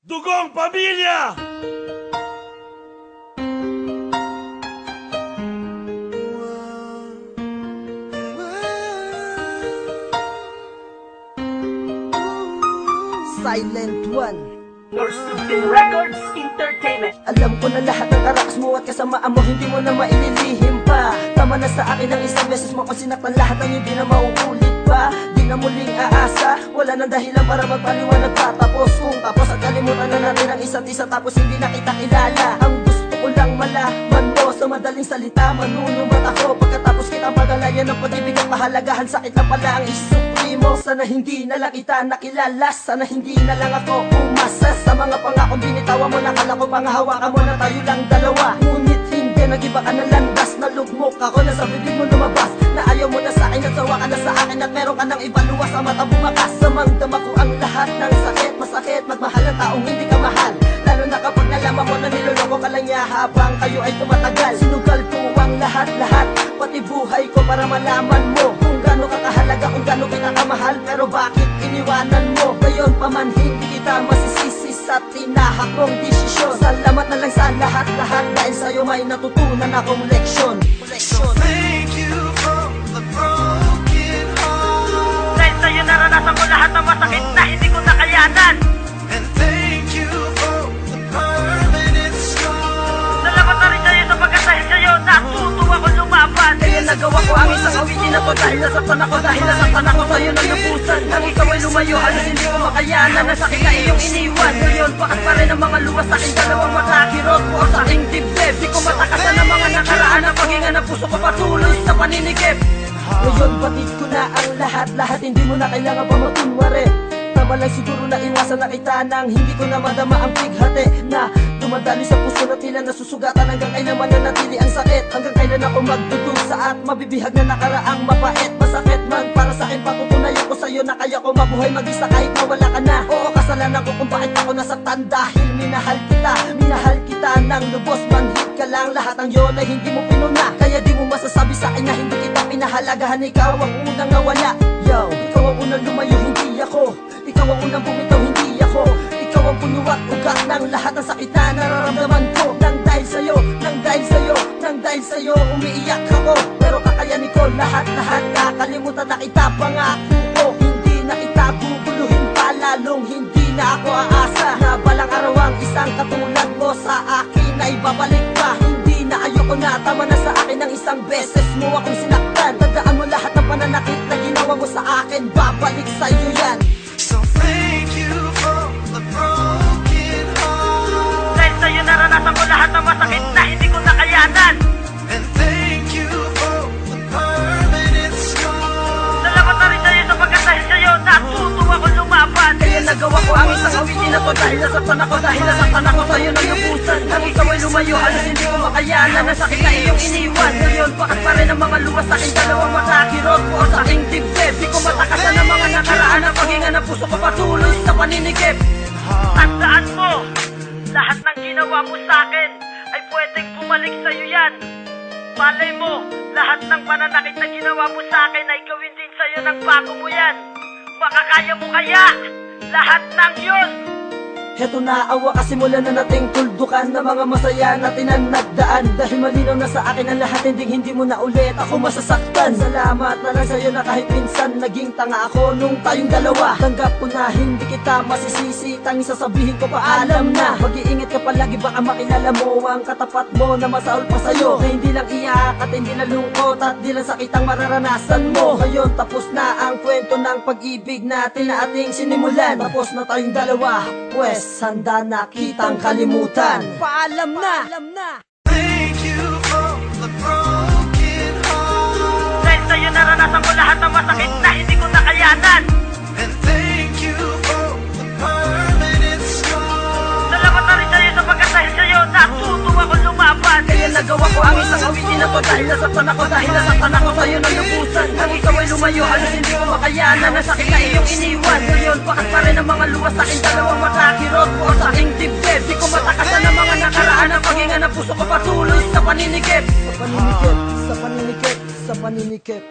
Dugong Pamilya! Silent One Records Entertainment. Alam ko na lahat ng karaks mo at kasamaan mo Hindi mo na maililihim pa Tama na sa akin ang isang beses mo Kung sinaktan lahat ng hindi na mauulit pa Di na muling aasa Wala nang dahilan para magpaliwanag isa Tapos hindi na kita kilala. Ang gusto ko lang malaman mo Sa madaling salita manunumat ako. Pagkatapos kitang pagalayan ng pag-ibig at pahalagahan Sakit na pala ang isuprimo Sana hindi na lang kita nakilala Sana hindi na lang ako umasa. Sa mga pangakong binitawa mo Nakala ko pangahawakan mo na tayo lang dalawa. Ngunit hindi Nag-iba ka na landas Nalugmok ako na sa bibig mo lumabas. Na ayaw mo na sa akin at sawa ka na sa akin At meron ka ng ibang luwas sa mata bumakas. Samang-dama ko ang lahat ng sakit Masakit magmahal ang taong hindi Kayo ay tumatagal. Sinugal ko ang lahat-lahat Pati buhay ko para malaman mo Kung gaano ka kahalaga, kung gaano kita kamahal Pero bakit iniwanan mo? Ngayon pa man hindi kita masisisi sa tinahak mong desisyon. Salamat na lang sa lahat-lahat Dahil sa'yo may natutunan akong leksyon. Leksyon. Thank you for the broken heart. Dahil sa'yo naranasan ko lahat ng masakit na hindi ko nakayanan. Nasaktan ako, dahil nasaktan ako sa'yo ng lubusan Nang ikaw ay lumayo, halos hindi ko makayanan Ang sakit na iyong iniwan. Ngayon, bakas pa rin ang mga luwas sa aking dalawang mata? Kirot mo sa aking dibdib. Di ko matakasan ang mga nakaraan. Ang paghinga ng puso ko patuloy sa paninikip Ngayon, batid ko na ang lahat-lahat. Hindi mo na kailangan pa matunwari Tama lang siguro na iwasan na kita Nang hindi ko na madama ang pighati Na dumadali sa puso na tila nasusugatan Hanggang kailan mananatili ang sakit. Hanggang kailan ako magdudusa at mabibihag na nakaraang mapait. Masakit man para sa akin patutunayan ko sa'yo Na kaya ko mabuhay mag-isa kahit na wala ka na. Oo kasalanan ko kung bakit ako nasaktan Dahil minahal kita, minahal kita ng lubos Manhid ka lang. Lahat ng yun ay hindi mo pinuna. Kaya di mo masasabi sa akin na hindi kita pinahalagahan. Ikaw ang unang nawala. Yo, ikaw ang unang lumayo, hindi ako. Ikaw ang unang bumitaw, hindi ako ang puno at ugat ng lahat ng sakit na nararamdaman ko. Nang dahil sa'yo, nang dahil sa'yo, nang dahil sa'yo Umiiyak ako, pero kakayanin ko lahat-lahat Nakalimutan na kita pangako. Ko Hindi na kita bubuluhin pa Lalong hindi na ako aasa. Na balang araw ang isang katulad mo Sa akin ay babalik pa. Hindi na ayoko na Tama na sa akin ang isang beses mo akong sinaktan. Tandaan mo lahat ng pananakit na ginawa mo sa akin Babalik sa'yo yan naranasan ko lahat ng masakit na hindi ko nakayanan. And thank you for the permanent scar. Salamat na rin sa'yo sapagkat dahil sa'yo natuto ako lumaban. Kaya nagawa ko ang isang awitin na to Dahil nasaktan ako, dahil nasaktan ako sa'yo ng lubusan. Nang ikaw ay lumayo, halos hindi ko makayanan. Ang sakit na iyong iniwan. Ngayon, bakas pa rin ang mga luwas sa aking dalawang mata Kirot mo sa aking dibdib. Di ko matakasan ang mga nakaraan. Ang paghinga ng puso ko patuloy sa mo, lahat ng ginawa mo sa akin ay pwedeng bumalik sa'yo yan. Malay mo, lahat ng pananakit na ginawa mo sa akin ay gawin din sa'yo ng bago mo yan. Makakaya mo kaya lahat ng yun. Heto na awa kasi mula na nating tuldukan Na mga masaya natin ang nagdaan Dahil malinaw na sa akin ang lahat Hindi hindi mo na ulit ako masasaktan. Salamat na lang sa'yo na kahit minsan Naging tanga ako nung tayong dalawa. Tanggap ko na hindi kita masisisi. Tanging sasabihin ko paalam na. Mag-iingat ka palagi baka makilala mo Ang katapat mo na masaol pa sa'yo. Na hindi lang iyak at hindi lang lungkot At di lang sakit ang mararanasan mo. Ngayon tapos na ang kwento ng pag-ibig natin na ating sinimulan. Tapos na tayong dalawa Pwes handa na kitang kalimutan Paalam na! Paalam na! Thank you for the broken heart. Dahil sa'yo naranasan ko lahat ng masakit na hindi ko nakayanan. Awitin na to Dahil nasaktan ako, dahil nasaktan ako sa'yo ng lubusan. Nang ikaw ay lumayo, halos hindi ko makayanan Ang sakit na iyong iniwan. Ngayon, bakas pa rin ang mga luwas sa aking dalawang mata Kirot mo sa aking dibdib. Di ko matakasan ang mga nakaraan. Ang paghinga ng puso ko patuloy sa paninikip. Sa paninikip, sa paninikip, sa paninikip